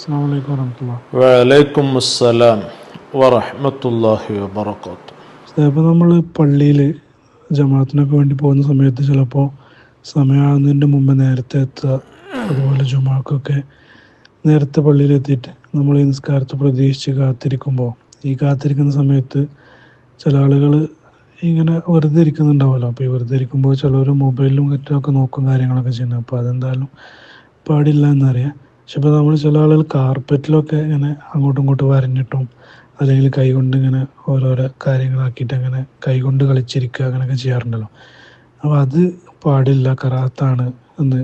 അസ്സാം വലൈക്കും വരഹമുല്ല വലൈക്കും അസ്സലാം ചിലപ്പോൾ നമ്മൾ പള്ളിയിൽ ജമാഅത്തിനൊക്കെ വേണ്ടി പോകുന്ന സമയത്ത് ചിലപ്പോൾ സമയമാകുന്നതിന്റെ മുമ്പ് നേരത്തെ എത്തുക അതുപോലെ ജുമാക്കൊക്കെ നേരത്തെ പള്ളിയിൽ എത്തിയിട്ട് നമ്മൾ ഈ നിസ്കാരത്തെ പ്രതീക്ഷിച്ച് കാത്തിരിക്കുമ്പോൾ ഈ കാത്തിരിക്കുന്ന സമയത്ത് ചില ആളുകൾ ഇങ്ങനെ വെറുതെ ഇരിക്കുന്നുണ്ടാവുമല്ലോ. അപ്പോൾ ഈ വെറുതെ ഇരിക്കുമ്പോൾ ചിലർ മൊബൈലിലും മറ്റുമൊക്കെ നോക്കും കാര്യങ്ങളൊക്കെ ചെയ്യുന്നത്. അപ്പോൾ അതെന്തായാലും പാടില്ല എന്നറിയാം. പക്ഷെ ഇപ്പോൾ നമ്മൾ ചില ആളുകൾ കാർപ്പറ്റിലൊക്കെ ഇങ്ങനെ അങ്ങോട്ടും ഇങ്ങോട്ടും വരഞ്ഞിട്ടും അല്ലെങ്കിൽ കൈകൊണ്ട് ഇങ്ങനെ ഓരോരോ കാര്യങ്ങളാക്കിയിട്ട് അങ്ങനെ കൈകൊണ്ട് കളിച്ചിരിക്കുക അങ്ങനെയൊക്കെ ചെയ്യാറുണ്ടല്ലോ. അപ്പോൾ അത് പാടില്ല കറാത്താണ് എന്ന്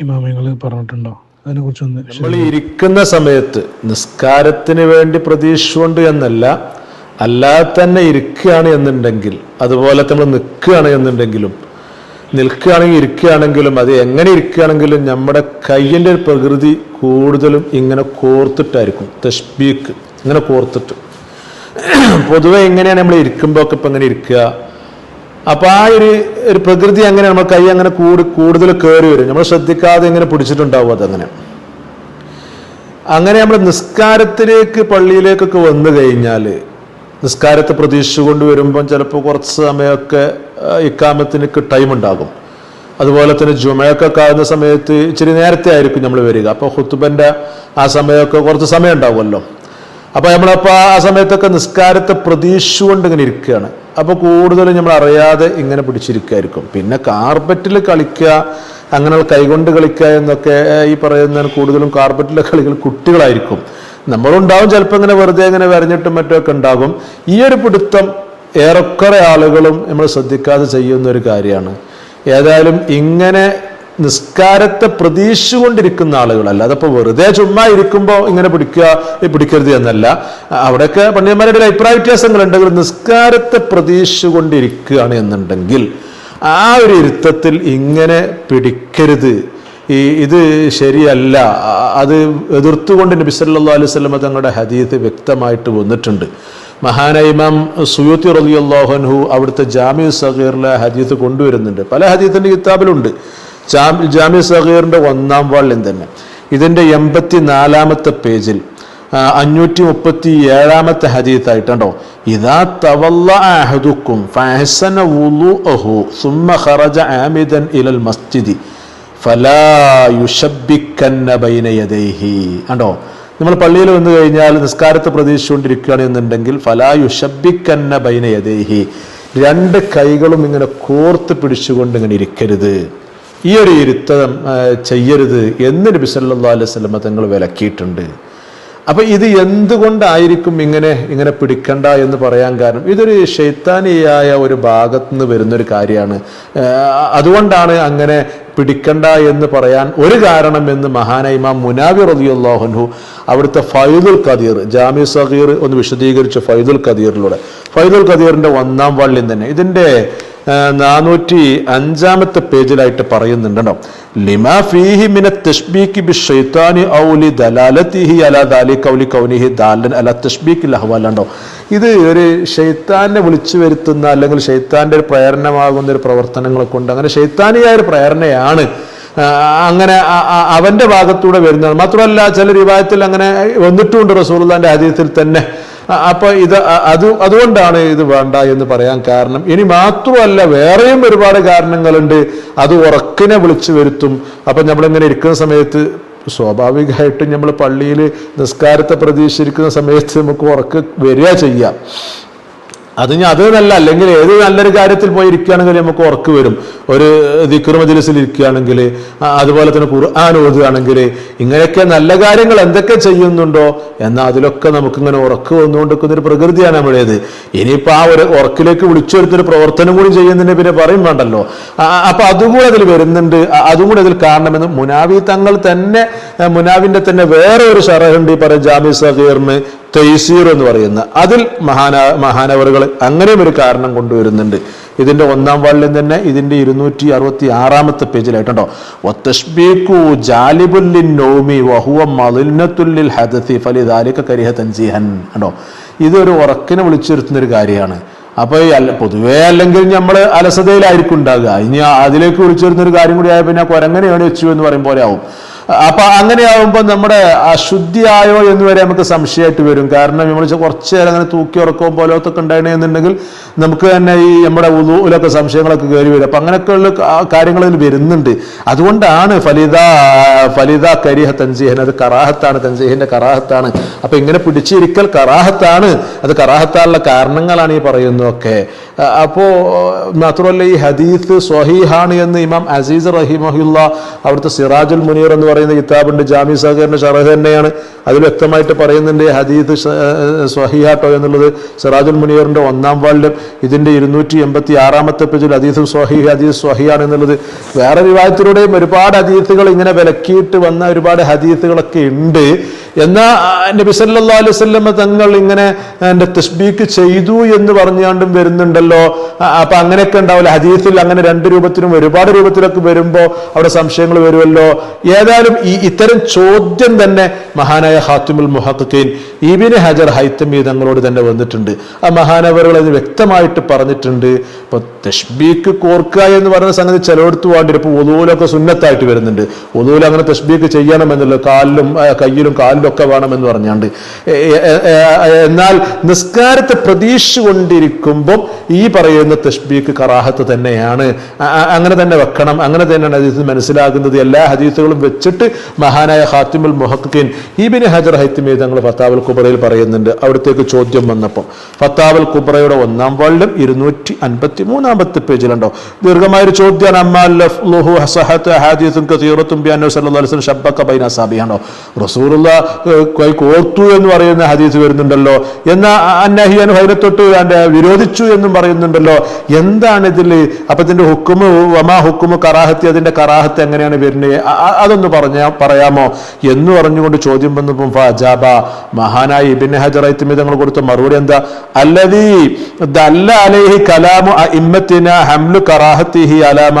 ഇമാമിങ്ങൾ പറഞ്ഞിട്ടുണ്ടോ? അതിനെക്കുറിച്ചൊന്ന് നമ്മൾ ഇരിക്കുന്ന സമയത്ത് നിസ്കാരത്തിന് വേണ്ടി പ്രതീക്ഷിച്ചുകൊണ്ട് എന്നല്ല അല്ലാതെ തന്നെ ഇരിക്കുകയാണ് എന്നുണ്ടെങ്കിൽ അതുപോലെ നമ്മൾ നിൽക്കുകയാണ് എന്നുണ്ടെങ്കിലും നിൽക്കുകയാണെങ്കിൽ ഇരിക്കുകയാണെങ്കിലും അത് എങ്ങനെ ഇരിക്കുകയാണെങ്കിലും നമ്മുടെ കയ്യിന്റെ ഒരു പ്രകൃതി കൂടുതലും ഇങ്ങനെ കോർത്തിട്ടായിരിക്കും. തഷ്ബീക്ക് ഇങ്ങനെ കോർത്തിട്ട്. പൊതുവെ എങ്ങനെയാണ് നമ്മൾ ഇരിക്കുമ്പോൾ ഒക്കെ ഇപ്പം ഇങ്ങനെ ഇരിക്കുക. അപ്പോൾ ആ ഒരു ഒരു പ്രകൃതി അങ്ങനെ നമ്മൾ കൈ അങ്ങനെ കൂടി കൂടുതൽ കയറി വരും. നമ്മൾ ശ്രദ്ധിക്കാതെ ഇങ്ങനെ പിടിച്ചിട്ടുണ്ടാവും അതങ്ങനെ. അങ്ങനെ നമ്മൾ നിസ്കാരത്തിലേക്ക് പള്ളിയിലേക്കൊക്കെ വന്നു കഴിഞ്ഞാൽ നിസ്കാരത്തെ പ്രതീക്ഷിച്ചുകൊണ്ട് വരുമ്പം ചിലപ്പോൾ കുറച്ച് സമയമൊക്കെ ഇക്കാമത്തിന് ടൈം ഉണ്ടാകും. അതുപോലെ തന്നെ ജുമയൊക്കെ ആകുന്ന സമയത്ത് ഇച്ചിരി നേരത്തെ ആയിരിക്കും നമ്മൾ വരിക. അപ്പോൾ ഹുത്തുബന്റെ ആ സമയമൊക്കെ കുറച്ച് സമയം ഉണ്ടാവുമല്ലോ. അപ്പോൾ നമ്മളപ്പോൾ ആ സമയത്തൊക്കെ നിസ്കാരത്തെ പ്രതീക്ഷിച്ചുകൊണ്ട് ഇങ്ങനെ ഇരിക്കുകയാണ്. അപ്പോൾ കൂടുതലും നമ്മൾ അറിയാതെ ഇങ്ങനെ പിടിച്ചിരിക്കുകയായിരിക്കും. പിന്നെ കാർപ്പറ്റിൽ കളിക്കുക അങ്ങനെ കൈകൊണ്ട് കളിക്കുക എന്നൊക്കെ ഈ പറയുന്ന കൂടുതലും കാർപ്പറ്റിലെ കളികൾ കുട്ടികളായിരിക്കും. നമ്മളുണ്ടാവും ചിലപ്പോൾ ഇങ്ങനെ വെറുതെ ഇങ്ങനെ വരഞ്ഞിട്ടും മറ്റുമൊക്കെ ഉണ്ടാകും. ഈ ഒരു പിടുത്തം ഏറെക്കുറെ ആളുകളും നമ്മൾ ശ്രദ്ധിക്കാതെ ചെയ്യുന്ന ഒരു കാര്യമാണ്. ഏതായാലും ഇങ്ങനെ നിസ്കാരത്തെ പ്രതീക്ഷിച്ചുകൊണ്ടിരിക്കുന്ന ആളുകളല്ല അതപ്പോൾ വെറുതെ ചുമ്മാ ഇരിക്കുമ്പോൾ ഇങ്ങനെ പിടിക്കുക പിടിക്കരുത് എന്നല്ല. അവിടെയൊക്കെ പണ്ഡിതന്മാരുടെ ഒരു അഭിപ്രായ വ്യത്യാസങ്ങളുണ്ടെങ്കിൽ നിസ്കാരത്തെ പ്രതീക്ഷിച്ചുകൊണ്ടിരിക്കുകയാണ് എന്നുണ്ടെങ്കിൽ ആ ഒരു ഇരുത്തത്തിൽ ഇങ്ങനെ പിടിക്കരുത് ഈ ഇത് ശരിയല്ല. അത് എതിർത്തുകൊണ്ട് നബി സല്ലാ അലൈഹി സ്വലമ തങ്ങളുടെ ഹദീത്ത് വ്യക്തമായിട്ട് വന്നിട്ടുണ്ട്. മഹാനായ ഇമാം സുയൂത്തി റളിയല്ലാഹു അവിടുത്തെ ജാമ്യ സഹീറിലെ ഹദീത്ത് കൊണ്ടുവരുന്നുണ്ട്. പല ഹദീത്തിന്റെ കിതാബിലുണ്ട്. ജാമ്യ സഹീറിന്റെ ഒന്നാം വാളിൽ തന്നെ. ഇതിന്റെ എൺപത്തി നാലാമത്തെ പേജിൽ അഞ്ഞൂറ്റി മുപ്പത്തി ഏഴാമത്തെ ഹദീത്തായിട്ടുണ്ടോ ഇതാ തവല്ല അഹദുക്കും ഫഹസന വുളുഅഹു സുമ്മ ഖറജ ആമിദൻ ഇലൽ മസ്ജിദി. ഫലാ ബൈന യദൈഹി. കണ്ടോ? നമ്മൾ പള്ളിയിൽ വന്നു കഴിഞ്ഞാൽ നിസ്കാരത്തെ പ്രതീക്ഷിച്ചുകൊണ്ടിരിക്കുകയാണ് എന്നുണ്ടെങ്കിൽ ഫലായുഷബിക്കന്ന ബൈനയദേഹി ബൈന യദൈഹി. രണ്ട് കൈകളും ഇങ്ങനെ കോർത്ത് പിടിച്ചുകൊണ്ട് ഇങ്ങനെ ഇരിക്കരുത്. ഈ ഒരു ഇരുത്തം ചെയ്യരുത് എന്ന് നബി സല്ലല്ലാഹു അലൈഹി സ്വലമ തങ്ങൾ വിലക്കിയിട്ടുണ്ട്. അപ്പൊ ഇത് എന്തുകൊണ്ടായിരിക്കും ഇങ്ങനെ ഇങ്ങനെ പിടിക്കണ്ട എന്ന് പറയാൻ കാരണം? ഇതൊരു ശൈത്താനിയായ ഒരു ഭാഗത്ത് നിന്ന് വരുന്നൊരു കാര്യമാണ്. അതുകൊണ്ടാണ് അങ്ങനെ പിടിക്കണ്ട എന്ന് പറയാൻ ഒരു കാരണം എന്ന് മഹാനൈമ ഇമാം മുനാവി റളിയല്ലാഹുൻഹു അവിടുത്തെ ഫൈദുൽ ഖദീർ ജാമി സഹീർ ഒന്ന് വിശദീകരിച്ച ഫൈദുൽ ഖദീറിലൂടെ. ഫൈദുൽ ഖദീറിന്റെ ഒന്നാം വള്ളിയും തന്നെ. ഇതിന്റെ നാനൂറ്റി അഞ്ചാമത്തെ പേജിലായിട്ട് പറയുന്നുണ്ടോ ലിമാ ഫീഹി മിന ബി ഷെയ്ത്താനി ഔലി ദലാലത്തിഹി അല ദാലി കൗലി കൗനിഹി ദാലൻ അല തഷ്ബീക്ക് ലഹ്വാലുണ്ടോ. ഇത് ഒരു ഷെയ്ത്താനെ വിളിച്ചു വരുത്തുന്ന അല്ലെങ്കിൽ ഷെയ്ത്താന്റെ ഒരു പ്രേരണമാകുന്ന ഒരു പ്രവർത്തനങ്ങളെ കൊണ്ട് അങ്ങനെ ഷെയ്ത്താനിയായ ഒരു പ്രേരണയാണ് അങ്ങനെ അവന്റെ ഭാഗത്തൂടെ വരുന്നത്. മാത്രമല്ല ചില രൂപത്തിൽ അങ്ങനെ വന്നിട്ടുണ്ട് റസൂലുള്ളാന്റെ അതീതത്തിൽ തന്നെ. ആ, അപ്പൊ ഇത് അത് അതുകൊണ്ടാണ് ഇത് വേണ്ട എന്ന് പറയാൻ കാരണം. ഇനി മാത്രമല്ല വേറെയും ഒരുപാട് കാരണങ്ങളുണ്ട്. അത് ഉറക്കിനെ വിളിച്ചു വരുത്തും. അപ്പൊ നമ്മളിങ്ങനെ ഇരിക്കുന്ന സമയത്ത് സ്വാഭാവികമായിട്ടും നമ്മൾ പള്ളിയിൽ നിസ്കാരത്തെ പ്രതീക്ഷിച്ചിരിക്കുന്ന സമയത്ത് നമുക്ക് ഉറക്ക് വരിക ചെയ്യാം. അത് ഞാൻ അത് നല്ല അല്ലെങ്കിൽ ഏത് നല്ലൊരു കാര്യത്തിൽ പോയി ഇരിക്കുകയാണെങ്കിൽ നമുക്ക് ഉറക്ക് വരും. ഒരു മജ്ലിസിൽ ഇരിക്കുകയാണെങ്കിൽ അതുപോലെ തന്നെ ഖുർആൻ ഓതുകയാണെങ്കിൽ ഇങ്ങനെയൊക്കെ നല്ല കാര്യങ്ങൾ എന്തൊക്കെ ചെയ്യുന്നുണ്ടോ എന്നാൽ അതിലൊക്കെ നമുക്കിങ്ങനെ ഉറക്ക് വന്നുകൊണ്ടിരിക്കുന്ന ഒരു പ്രകൃതിയാണ് നമ്മുടേത്. ഇനിയിപ്പോൾ ആ ഒരു ഉറക്കിലേക്ക് വിളിച്ചു വരുത്തൊരു പ്രവർത്തനം കൂടി ചെയ്യുന്നതിന് പിന്നെ പറയും വേണ്ടല്ലോ. ആ, അപ്പൊ അതും കൂടെ അതിൽ വരുന്നുണ്ട്. അതും കൂടെ അതിൽ കാണണമെന്ന് മുനാവി തങ്ങൾ തന്നെ മുനാവിന്റെ തന്നെ വേറെ ഒരു ഷറഹുണ്ട് ഈ പറയുന്ന ജാമി സഹീറിന് തൈസീർ എന്ന് പറയുന്ന അതിൽ മഹാന മഹാനവറുകൾ അങ്ങനെയും ഒരു കാരണം കൊണ്ടുവരുന്നുണ്ട്. ഇതിന്റെ ഒന്നാം വാളിലും തന്നെ ഇതിന്റെ ഇരുന്നൂറ്റി അറുപത്തി ആറാമത്തെ പേജിലായിട്ടുണ്ടോ? ഒത്തഷ്ബീക്കു ജാലിബുല്ലിൻ നോമി വഹുവ മലിനത്തുല്ലിൽ ഹദത്തി ഫലിദാലിക കരിഹ തൻജീഹൻ ഉണ്ടോ ഇതൊരു ഉറക്കിനെ വിളിച്ചിരുത്തുന്ന ഒരു കാര്യമാണ്. അപ്പൊ ഈ അല്ല പൊതുവേ അല്ലെങ്കിൽ നമ്മൾ അലസതയിലായിരിക്കും ഉണ്ടാകുക. ഇനി അതിലേക്ക് വിളിച്ചിരുന്ന ഒരു കാര്യം കൂടി ആയ പിന്നെ കുരങ്ങനെയാണ് വെച്ചു എന്ന് പറയും പോലെ ആവും. അപ്പൊ അങ്ങനെയാവുമ്പോൾ നമ്മുടെ അശുദ്ധിയായോ എന്ന് വരെ നമുക്ക് സംശയമായിട്ട് വരും. കാരണം നമ്മൾ കുറച്ച് നേരം അങ്ങനെ തൂക്കി ഉറക്കവും പോലത്തൊക്കെ ഉണ്ടായിരുന്നെന്നുണ്ടെങ്കിൽ നമുക്ക് തന്നെ ഈ നമ്മുടെ ഉലൂലൊക്കെ സംശയങ്ങളൊക്കെ കയറി വരും. അപ്പൊ അങ്ങനെയൊക്കെയുള്ള കാര്യങ്ങൾ ഇതിൽ വരുന്നുണ്ട്. അതുകൊണ്ടാണ് ഫലിത ഫലിത കരിഹ തൻസീഹൻ. അത് കറാഹത്താണ് തൻസീഹിന്റെ കറാഹത്താണ്. അപ്പൊ ഇങ്ങനെ പിടിച്ചിരിക്കൽ കറാഹത്താണ്. അത് കറാഹത്താനുള്ള കാരണങ്ങളാണ് ഈ പറയുന്നതൊക്കെ. ആ, അപ്പോ മാത്രമല്ല ഈ ഹദീസ് സ്വഹീഹാണ് എന്ന് ഇമാം അസീസ് റഹിമഹുല്ല അവിടുത്തെ സിറാജുൽ മുനീർ എന്ന് പറയുന്ന കിതാബുണ്ട് ജാമി സഹകരണ ഷറഹ് തന്നെയാണ്. അതിൽ വ്യക്തമായിട്ട് പറയുന്നുണ്ട് ഹദീസ് സ്വഹീഹാട്ടോ എന്നുള്ളത് സിറാജുൽ മുനീറിന്റെ ഒന്നാം വാളിലും ഇതിന്റെ ഇരുന്നൂറ്റി എൺപത്തി ആറാമത്തെ പേജിൽ ഹദീസ് സ്വഹീഹ് ഹദീസ് സ്വഹിയാണ് എന്നുള്ളത്. വേറെ വിവാഹത്തിലൂടെയും ഒരുപാട് ഹദീസുകൾ ഇങ്ങനെ വിലക്കിയിട്ട് വന്ന ഒരുപാട് ഹദീസുകളൊക്കെ ഉണ്ട്. എന്നാൽ നബി സല്ലല്ലാഹു അലൈഹി വസല്ലമ തങ്ങൾ ഇങ്ങനെ എന്റെ തസ്ബീക്ക് ചെയ്തു എന്ന് പറഞ്ഞാണ്ടും വരുന്നുണ്ടല്ലോ. അപ്പൊ അങ്ങനെയൊക്കെ ഉണ്ടാവില്ല? ഹദീസിൽ അങ്ങനെ രണ്ട് രൂപത്തിനും ഒരുപാട് രൂപത്തിലൊക്കെ വരുമ്പോ അവിടെ സംശയങ്ങൾ വരുമല്ലോ. ഏതായാലും ഈ ഇത്തരം ചോദ്യം തന്നെ മഹാനായ ഹാത്തിമുൽ മുഹഖീൻ ഇബിന് ഹജർ ഹൈത്തമി തങ്ങളോട് തന്നെ വന്നിട്ടുണ്ട്. ആ മഹാനവറുകൾ അത് വ്യക്തമായിട്ട് പറഞ്ഞിട്ടുണ്ട്. ഇപ്പൊ തഷ്ബീക്ക് കോർക്കുക എന്ന് പറയുന്ന സംഗതി ചിലവെടുത്ത് വേണ്ടി ഇപ്പൊ ഒതുവിലൊക്കെ സുന്നത്തായിട്ട് വരുന്നുണ്ട്. ഒതുവിൽ അങ്ങനെ തഷ്ബീക്ക് ചെയ്യണമെന്നല്ലോ കാലിലും കയ്യിലും കാലിലും ഒക്കെ വേണമെന്ന് പറഞ്ഞാണ്ട്. എന്നാൽ നിസ്കാരത്തെ പ്രതീക്ഷിച്ചുകൊണ്ടിരിക്കുമ്പോൾ ഈ പറയുന്ന തഷ്ബീക്ക് കറാഹത്ത് തന്നെയാണ്. അങ്ങനെ തന്നെ വെക്കണം. അങ്ങനെ തന്നെയാണ് ഹദീസ് മനസ്സിലാകുന്നത്. എല്ലാ ഹദീസുകളും വെച്ചിട്ട് മഹാനായ ഹാത്തിമുൽ മുഹക്കിൻ ഈബിന് ഹജർ ഹൈത്തിമി തങ്ങൾ ഫത്താവൽ കുബറയിൽ പറയുന്നുണ്ട്. അവിടത്തേക്ക് ചോദ്യം വന്നപ്പോൾ ഫത്താവൽ കുബറയുടെ ഒന്നാം വാളിലും ഇരുന്നൂറ്റി അൻപത്തി മൂന്നാമത്തെ പേജിലുണ്ടോ? ദീർഘമായ ഒരു ചോദ്യമാണ് അമ്മാൽ ലഫ്ലുഹു ഹസഹത്ത് ബൈന കൈ കോർത്തു എന്ന് പറയുന്ന ഹദീസ് വരുന്നുണ്ടല്ലോ. എന്നാ അന്നഹിയൻ ഹൈനത്തൊട്ട് വിരോധിച്ചു എന്നും പറയുന്നുണ്ടല്ലോ. എന്താണ് ഇതിൽ അപ്പൊ ഇതിന്റെ ഹുക്കുമ് വമാ ഹുക്കുമ് കറാഹത്തി അതിന്റെ കറാഹത്ത് എങ്ങനെയാണ് വരുന്നത് അതൊന്ന് പറഞ്ഞ പറയാമോ? എന്ന് പറഞ്ഞുകൊണ്ട് ചോദ്യം വന്നപ്പം ഫാജാബ മഹാനായി ഇബിൻ ഹജർ തങ്ങൾ കൊടുത്ത മറുപടി എന്താ? അല്ലതീ ദല്ല അലൈഹി കലാമു ഇമ്മത്തിന ഹംലു കറാഹത്തിഹി അലാമ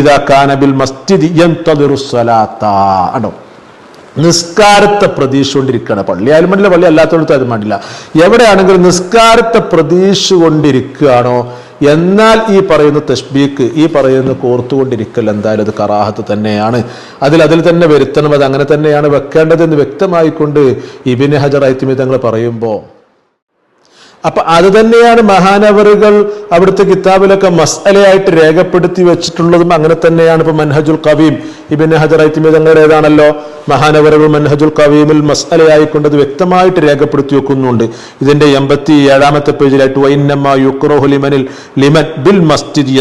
ഇദാ കാന ബിൽ മസ്ജിദ് സ്വലാത്ത നിസ്കാരത്തെ പ്രതീക്ഷിച്ചുകൊണ്ടിരിക്കുകയാണ് പള്ളി. ആയാലും വേണ്ടില്ല പള്ളി അല്ലാത്തടത്ത് അത് വേണ്ടില്ല എവിടെയാണെങ്കിലും നിസ്കാരത്തെ പ്രതീക്ഷിച്ചുകൊണ്ടിരിക്കുകയാണോ എന്നാൽ ഈ പറയുന്ന തഷ്ബീക്ക് ഈ പറയുന്ന കോർത്തുകൊണ്ടിരിക്കൽ എന്തായാലും അത് കറാഹത്ത് തന്നെയാണ്. അതിൽ അതിൽ തന്നെ വരുത്തണം അത് അങ്ങനെ തന്നെയാണ് വെക്കേണ്ടതെന്ന് വ്യക്തമായിക്കൊണ്ട് ഇബിന് ഹജർ ഐത്തിമി തങ്ങൾ പറയുമ്പോൾ അപ്പൊ അത് തന്നെയാണ് മഹാനവറുകൾ അവിടുത്തെ കിതാബിലൊക്കെ മസ്അലയായിട്ട് രേഖപ്പെടുത്തി വെച്ചിട്ടുള്ളതും അങ്ങനെ തന്നെയാണ് ഇപ്പൊ മൻഹജുൽ കവീം. ഇബിൻ ഹജർ ഐത്തിമേതങ്ങളുടേതാണല്ലോ മഹാനവറുകൾ മൻഹജുൽ കവീമിൽ മസ്അലയായിക്കൊണ്ട് അത് വ്യക്തമായിട്ട് രേഖപ്പെടുത്തി വെക്കുന്നുണ്ട്. ഇതിന്റെ എൺപത്തി ഏഴാമത്തെ പേജിലായിട്ട് വൈന്നമ്മ യുക്രോഹു ലിമനിൽ ലിമൻ ബിൽ മസ്ജിദ്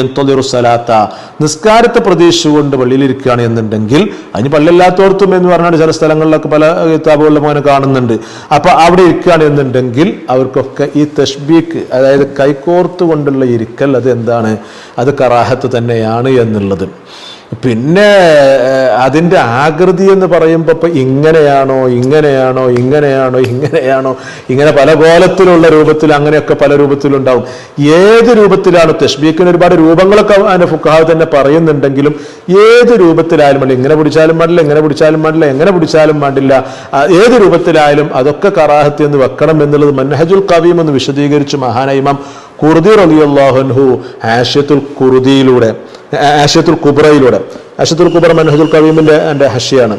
നിസ്കാരത്തെ പ്രതീക്ഷിച്ചുകൊണ്ട് പള്ളിയിലിരിക്കുകയാണ് എന്നുണ്ടെങ്കിൽ അതിന് പള്ളിയില്ലാത്തോടത്തും എന്ന് പറഞ്ഞാൽ ചില സ്ഥലങ്ങളിലൊക്കെ പല കിതാബുകളിലും അങ്ങനെ കാണുന്നുണ്ട്. അപ്പൊ അവിടെ ഇരിക്കുകയാണ് എന്നുണ്ടെങ്കിൽ അവർക്കൊക്കെ ഈ തഷ്ബീക്ക് അതായത് കൈകോർത്തുകൊണ്ടുള്ള ഇരിക്കൽ അത് എന്താണ് അത് കറാഹത്ത് തന്നെയാണ് എന്നുള്ളത്. പിന്നെ അതിന്റെ ആകൃതി എന്ന് പറയുമ്പോൾ ഇപ്പം ഇങ്ങനെയാണോ ഇങ്ങനെയാണോ ഇങ്ങനെയാണോ ഇങ്ങനെയാണോ ഇങ്ങനെ പല കോലത്തിലുള്ള രൂപത്തിൽ അങ്ങനെയൊക്കെ പല രൂപത്തിലുണ്ടാവും. ഏത് രൂപത്തിലാണ് തഷ്ബീക്കിന് ഒരുപാട് രൂപങ്ങളൊക്കെ അതിന്റെ ഫുക്കാവ് തന്നെ പറയുന്നുണ്ടെങ്കിലും ഏത് രൂപത്തിലായാലും വേണ്ടി ഇങ്ങനെ പിടിച്ചാലും പാടില്ല ഇങ്ങനെ പിടിച്ചാലും പാടില്ല എങ്ങനെ പിടിച്ചാലും പാടില്ല. ഏത് രൂപത്തിലായാലും അതൊക്കെ കറാഹത്ത് എന്ന് വെക്കണം എന്നുള്ളത് മൻഹജുൽ കവീം എന്ന് വിശദീകരിച്ചു മഹാനൈമം കുർദി റളിയല്ലാഹുൻഹു ഹാഷ്യത്തുൽ കുർദിയിലൂടെ ആഷ്യത്തുൽ കുബ്രയിലൂടെ. അഷത്തുൽ കുബ്ര മൻഹജുൽ കവീമിന്റെ എന്റെ ഹഷിയാണ്.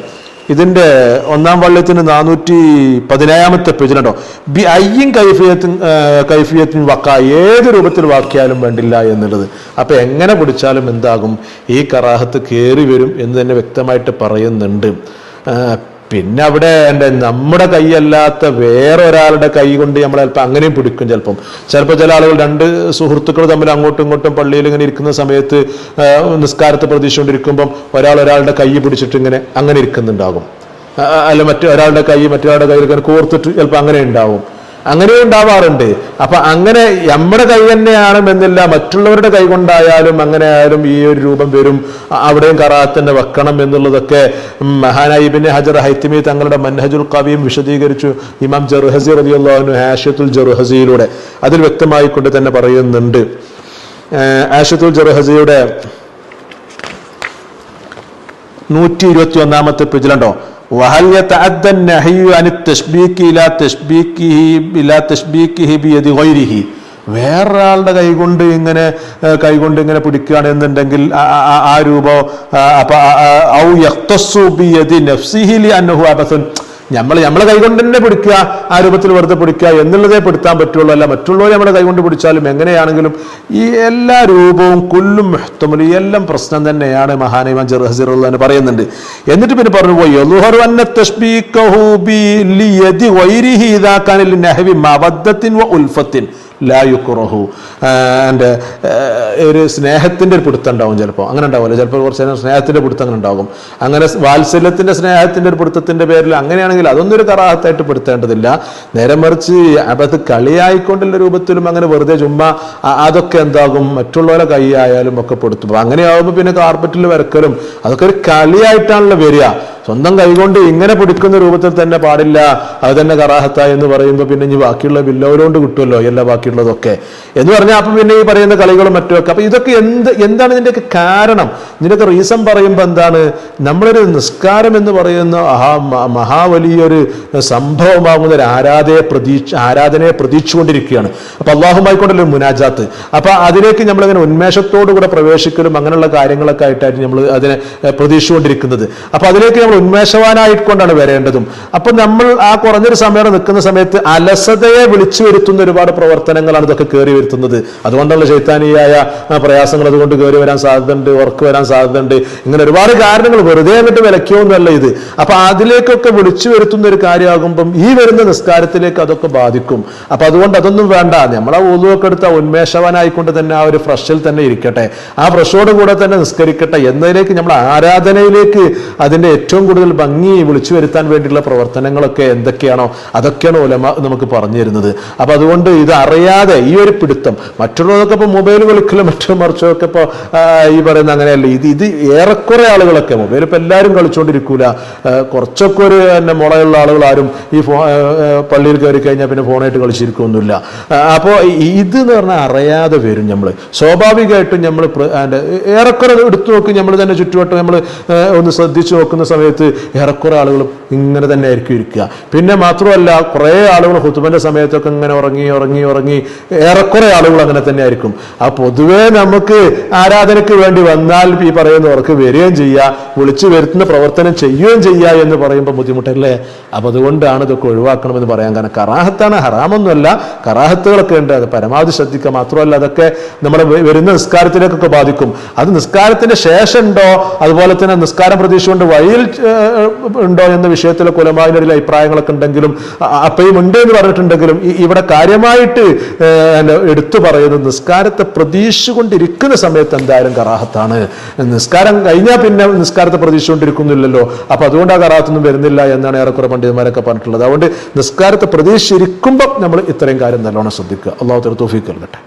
ഇതിന്റെ ഒന്നാം വള്ളത്തിന് നാനൂറ്റി പതിനേഴാമത്തെ പേജിലുണ്ടോ ബി അയ്യും കൈഫിയത്തിൻ കൈഫിയത്തിൻ വക്ക ഏത് രൂപത്തിൽ വാക്കിയാലും വേണ്ടില്ല എന്നുള്ളത്. അപ്പോൾ എങ്ങനെ പിടിച്ചാലും എന്താകും? ഈ കറാഹത്ത് കയറി വരും എന്ന് തന്നെ വ്യക്തമായിട്ട് പറയുന്നുണ്ട്. പിന്നെ അവിടെ എന്റെ നമ്മുടെ കൈയല്ലാത്ത വേറൊരാളുടെ കൈ കൊണ്ട് നമ്മൾ ചിലപ്പോൾ അങ്ങനെയും പിടിക്കും ചിലപ്പം. ചിലപ്പോൾ ചില ആളുകൾ രണ്ട് സുഹൃത്തുക്കൾ തമ്മിൽ അങ്ങോട്ടും ഇങ്ങോട്ടും പള്ളിയിൽ ഇങ്ങനെ ഇരിക്കുന്ന സമയത്ത് നിസ്കാരത്തെ പ്രതീക്ഷിച്ചുകൊണ്ടിരിക്കുമ്പം ഒരാൾ ഒരാളുടെ കൈ പിടിച്ചിട്ട് ഇങ്ങനെ അങ്ങനെ ഇരിക്കുന്നുണ്ടാകും. അല്ല മറ്റൊരാളുടെ കൈ മറ്റൊരാളുടെ കയ്യിൽ ഇങ്ങനെ കോർത്തിട്ട് ചിലപ്പോൾ അങ്ങനെ ഉണ്ടാവും. അങ്ങനെ ഉണ്ടാവാറുണ്ട്. അപ്പൊ അങ്ങനെ നമ്മുടെ കൈ തന്നെയാണെന്നില്ല മറ്റുള്ളവരുടെ കൈ കൊണ്ടായാലും അങ്ങനെ ആയാലും ഈ ഒരു രൂപം വരും. അവിടെയും കറാത്ത് തന്നെ വെക്കണം എന്നുള്ളതൊക്കെ മഹാനായിബിനെ ഹജർ ഹൈത്തിമി തങ്ങളുടെ മൻഹജുൽ കവിയും വിശദീകരിച്ചു ഇമാം ജറുഹസി റലിയുള്ളു ഹാഷ്യത്തുൽ ജറുഹസിയിലൂടെ അതിൽ വ്യക്തമായി കൊണ്ട് തന്നെ പറയുന്നുണ്ട്. ആഷത്തുൽ ജറുഹസിയുടെ നൂറ്റി ഇരുപത്തി ഒന്നാമത്തെ പേജിലുണ്ടോ? وهل يتعدى النهي عن التشبيك الى تشبيكه الى تشبيكه بيد غيره വേറൊരാളുടെ കൈകൊണ്ട് ഇങ്ങനെ ഏഹ്, കൈകൊണ്ട് ഇങ്ങനെ പിടിക്കുകയാണ് എന്നുണ്ടെങ്കിൽ ആ- ആ- ആ രൂപം ആ, അപ്പൊ ആ- ആ- ഔ യഖ്തസ്സു ബിയദി നഫ്സിഹി ലി അന്നഹു അബസൻ നമ്മൾ നമ്മളെ കൈകൊണ്ട് തന്നെ പിടിക്കുക ആ രൂപത്തിൽ വെറുതെ പിടിക്കുക എന്നുള്ളതേ പെടുത്താൻ പറ്റുള്ളൂ. അല്ല മറ്റുള്ളവർ നമ്മുടെ കൈകൊണ്ട് പിടിച്ചാലും എങ്ങനെയാണെങ്കിലും ഈ എല്ലാ രൂപവും കുല്ലും മെഹ്തമുലും എല്ലാം പ്രശ്നം തന്നെയാണ് മഹാനിമാൻ ജെറഹസിറുള്ള എന്ന് പറയുന്നുണ്ട്. എന്നിട്ട് പിന്നെ പറഞ്ഞു പോയി ഉൽഫത്തിൻ. ലാ യുക്റഹു. എന്റെ ഒരു സ്നേഹത്തിന്റെ ഒരു പിടുത്തം ഉണ്ടാവും ചിലപ്പോൾ അങ്ങനെ ഉണ്ടാവുമല്ലോ. ചിലപ്പോൾ കുറച്ച് നേരം സ്നേഹത്തിന്റെ പിടുത്തം അങ്ങനെ ഉണ്ടാകും. അങ്ങനെ വാത്സല്യത്തിന്റെ സ്നേഹത്തിന്റെ ഒരു പിടുത്തത്തിന്റെ പേരിൽ അങ്ങനെയാണെങ്കിൽ അതൊന്നും ഒരു കറാഹത്തായിട്ട് പെടുത്തേണ്ടതില്ല. നേരെ മറിച്ച് അബദ്ധ കളിയായിക്കൊണ്ടുള്ള രൂപത്തിലും അങ്ങനെ വെറുതെ ചുമ്മാ അതൊക്കെ എന്താകും? മറ്റുള്ളവരെ കൈ ആയാലും ഒക്കെ പെടുത്തും. അങ്ങനെയാവുമ്പോൾ പിന്നെ കാർപ്പറ്റിൽ വരക്കലും അതൊക്കെ ഒരു കളിയായിട്ടാണല്ലോ വരിക. സ്വന്തം കൈകൊണ്ട് ഇങ്ങനെ പിടിക്കുന്ന രൂപത്തിൽ തന്നെ പാടില്ല. അത് തന്നെ കറാഹത്ത എന്ന് പറയുമ്പോൾ പിന്നെ ഇനി ബാക്കിയുള്ള ബില്ലവരോണ്ട് കിട്ടുമല്ലോ എല്ലാ ബാക്കിയുള്ളതൊക്കെ. എന്ന് പറഞ്ഞാൽ അപ്പം പിന്നെ ഈ പറയുന്ന കളികളും മറ്റുമൊക്കെ. അപ്പൊ ഇതൊക്കെ എന്ത് എന്താണ് ഇതിന്റെയൊക്കെ കാരണം? ഇതിന്റെയൊക്കെ റീസൺ പറയുമ്പോൾ എന്താണ്? നമ്മളൊരു നിസ്കാരം എന്ന് പറയുന്ന മഹാ വലിയൊരു സംഭവമാകുന്ന ഒരു ആരാധയെ പ്രതീക്ഷ ആരാധനയെ പ്രതീക്ഷിച്ചുകൊണ്ടിരിക്കുകയാണ്. അപ്പൊ അള്ളാഹുമായിക്കൊണ്ടല്ലോ മുനാജാത്ത്? അപ്പൊ അതിലേക്ക് നമ്മളിങ്ങനെ ഉന്മേഷത്തോടു കൂടെ പ്രവേശിക്കലും അങ്ങനെയുള്ള കാര്യങ്ങളൊക്കെ ആയിട്ടായിട്ട് നമ്മൾ അതിനെ പ്രതീക്ഷിച്ചുകൊണ്ടിരിക്കുന്നത്. അപ്പൊ അതിലേക്ക് നമ്മൾ ഉന്മേഷവാനായിക്കൊണ്ടാണ് വരേണ്ടതും. അപ്പൊ നമ്മൾ ആ കുറഞ്ഞൊരു സമയം നിൽക്കുന്ന സമയത്ത് അലസതയെ വിളിച്ചു വരുത്തുന്ന ഒരുപാട് പ്രവർത്തനങ്ങളാണ് ഇതൊക്കെ കയറി വരുത്തുന്നത്. അതുകൊണ്ടുള്ള ചൈത്താനിയായ പ്രയാസങ്ങൾ അതുകൊണ്ട് കയറി വരാൻ സാധ്യതയുണ്ട് ഉറക്ക് വരാൻ സാധ്യതയുണ്ട്. ഇങ്ങനെ ഒരുപാട് കാരണങ്ങൾ വെറുതെ എന്നിട്ട് വിലക്കിയൊന്നുമല്ല ഇത്. അപ്പൊ അതിലേക്കൊക്കെ വിളിച്ചു വരുത്തുന്ന ഒരു കാര്യമാകുമ്പം ഈ വരുന്ന നിസ്കാരത്തിലേക്ക് അതൊക്കെ ബാധിക്കും. അപ്പൊ അതുകൊണ്ട് അതൊന്നും വേണ്ട. നമ്മളെ ഊതുവൊക്കെ എടുത്ത ഉന്മേഷവാനായിക്കൊണ്ട് തന്നെ ആ ഒരു ഫ്രഷിൽ തന്നെ ഇരിക്കട്ടെ. ആ ഫ്രഷോട് കൂടെ തന്നെ നിസ്കരിക്കട്ടെ എന്നതിലേക്ക് നമ്മൾ ആരാധനയിലേക്ക് അതിന്റെ ഏറ്റവും കൂടുതൽ ഭംഗി വിളിച്ചു വരുത്താൻ വേണ്ടിയുള്ള പ്രവർത്തനങ്ങളൊക്കെ എന്തൊക്കെയാണോ അതൊക്കെയാണ് ഒലമ നമുക്ക് പറഞ്ഞു തരുന്നത്. അപ്പൊ അതുകൊണ്ട് ഇത് അറിയാതെ ഈ ഒരു പിടുത്തം മറ്റുള്ളതൊക്കെ ഇപ്പൊ മൊബൈൽ കളിക്കലും മറ്റോ മറിച്ചോ ഒക്കെ ഈ പറയുന്ന അങ്ങനെയല്ല? ഇത് ഇത് ഏറെക്കുറെ ആളുകളൊക്കെ മൊബൈൽ ഇപ്പൊ എല്ലാവരും കളിച്ചുകൊണ്ടിരിക്കൂല കുറച്ചൊക്കെ ഒരു എന്നെ മുളയുള്ള ആളുകൾ ആരും ഈ ഫോ പള്ളിയിൽ കയറി കഴിഞ്ഞാൽ പിന്നെ ഫോണായിട്ട് കളിച്ചിരിക്കൊന്നുമില്ല അപ്പോൾ ഇത് എന്ന് പറഞ്ഞാൽ അറിയാതെ വരും നമ്മൾ സ്വാഭാവികമായിട്ടും നമ്മൾ ഏറെക്കുറെ എടുത്തു നോക്കി നമ്മൾ തന്നെ ചുറ്റുവട്ടം നമ്മൾ ഒന്ന് ശ്രദ്ധിച്ചു നോക്കുന്ന സമയത്ത് ഏറെക്കുറെ ആളുകൾ ഇങ്ങനെ തന്നെ ആയിരിക്കും ഇരിക്കുക. പിന്നെ മാത്രമല്ല കുറേ ആളുകൾ ഹുത്തുബന്റെ സമയത്തൊക്കെ ഇങ്ങനെ ഉറങ്ങി ഉറങ്ങി ഉറങ്ങി ഏറെക്കുറെ ആളുകൾ അങ്ങനെ തന്നെ ആയിരിക്കും ആ പൊതുവേ നമുക്ക് ആരാധനയ്ക്ക് വേണ്ടി വന്നാൽ ഈ പറയുന്നവർക്ക് വരികയും ചെയ്യുക വിളിച്ചു വരുത്തുന്ന പ്രവർത്തനം ചെയ്യുകയും ചെയ്യുക എന്ന് പറയുമ്പോൾ ബുദ്ധിമുട്ടല്ലേ? അപ്പൊ അതുകൊണ്ടാണ് ഇതൊക്കെ ഒഴിവാക്കണമെന്ന് പറയാൻ കാരണം. കറാഹത്താണ് ഹറാമൊന്നുമല്ല കറാഹത്തുകളൊക്കെ ഉണ്ട്. അത് പരമാവധി ശ്രദ്ധിക്കുക. മാത്രമല്ല അതൊക്കെ നമ്മുടെ വരുന്ന നിസ്കാരത്തിലേക്കൊക്കെ ബാധിക്കും. അത് നിസ്കാരത്തിന്റെ ശേഷം ഉണ്ടോ? അതുപോലെ തന്നെ നിസ്കാരം പ്രതീക്ഷ കൊണ്ട് വഴിയിൽ ഉണ്ടോ എന്ന വിഷയത്തിലെ കുലമാവിനിടയിൽ അഭിപ്രായങ്ങളൊക്കെ ഉണ്ടെങ്കിലും അപ്പയും ഉണ്ട് എന്ന് പറഞ്ഞിട്ടുണ്ടെങ്കിലും ഇവിടെ കാര്യമായിട്ട് എടുത്തു പറയുന്നത് നിസ്കാരത്തെ പ്രതീക്ഷിച്ചുകൊണ്ടിരിക്കുന്ന സമയത്ത് എന്തായാലും കറാഹത്താണ്. നിസ്കാരം കഴിഞ്ഞാൽ പിന്നെ നിസ്കാരത്തെ പ്രതീക്ഷിച്ചുകൊണ്ടിരിക്കുന്നില്ലല്ലോ. അപ്പൊ അതുകൊണ്ട് ആ കറാഹത്തൊന്നും വരുന്നില്ല എന്നാണ് ഏറെക്കുറെ പണ്ഡിതന്മാരൊക്കെ പറഞ്ഞിട്ടുള്ളത്. അതുകൊണ്ട് നിസ്കാരത്തെ പ്രതീക്ഷിച്ചിരിക്കുമ്പോൾ നമ്മൾ ഇത്രയും കാര്യം നല്ലോണം ശ്രദ്ധിക്കുക. അള്ളാഹു തോഫിക്കല്ലട്ടെ